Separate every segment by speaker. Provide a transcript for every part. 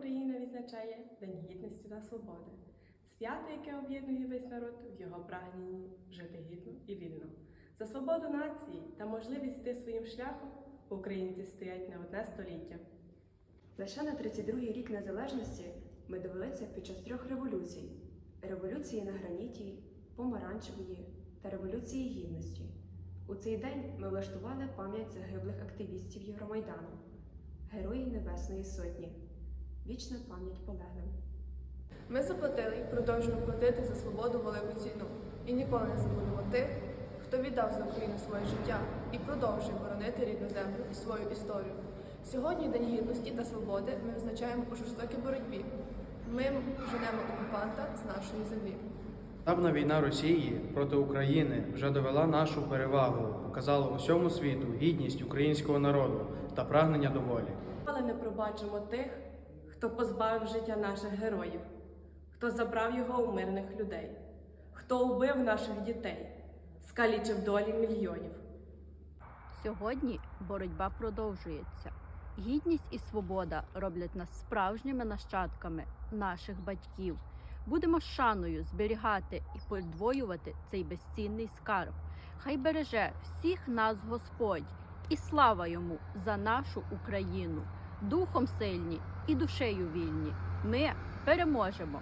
Speaker 1: Україна відзначає День гідності та свободи, свято, яке об'єднує весь народ в його прагненні жити гідно і вільно. За свободу нації та можливість йти своїм шляхом українці стоять не одне століття.
Speaker 2: Лише на 32-й рік незалежності ми довели це під час трьох революцій: революції на граніті, помаранчевої та революції гідності. У цей день ми влаштували пам'ять загиблих активістів Євромайдану, Героїв Небесної Сотні. Вічна пам'ять полеглим.
Speaker 3: Ми заплатили і продовжуємо платити за свободу велику ціну. І ніколи не забудемо тих, хто віддав за Україну своє життя і продовжує боронити рідну землю і свою історію. Сьогодні День гідності та свободи ми визначаємо у жорстокій боротьбі. Ми женемо окупанта з нашої землі.
Speaker 4: Штабна війна Росії проти України вже довела нашу перевагу, показала усьому світу гідність українського народу та прагнення до волі.
Speaker 1: Але не пробачимо тих, хто позбавив життя наших героїв, хто забрав його у мирних людей, хто убив наших дітей, скалічив долі мільйонів.
Speaker 5: Сьогодні боротьба продовжується. Гідність і свобода роблять нас справжніми нащадками наших батьків. Будемо шаною зберігати і подвоювати цей безцінний скарб. Хай береже всіх нас Господь, і слава йому за нашу Україну. Духом сильні і душею вільні. Ми переможемо.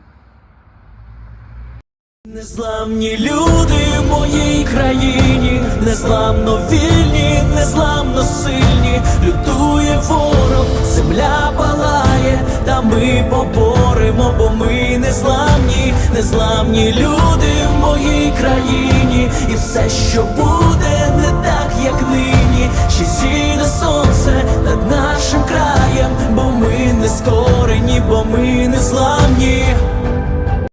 Speaker 6: Незламні люди в моїй країні, незламно вільні, незламно сильні, лютує ворог, земля палає, та ми поборемо, бо ми незламні, незламні люди в моїй країні, і все, що буде,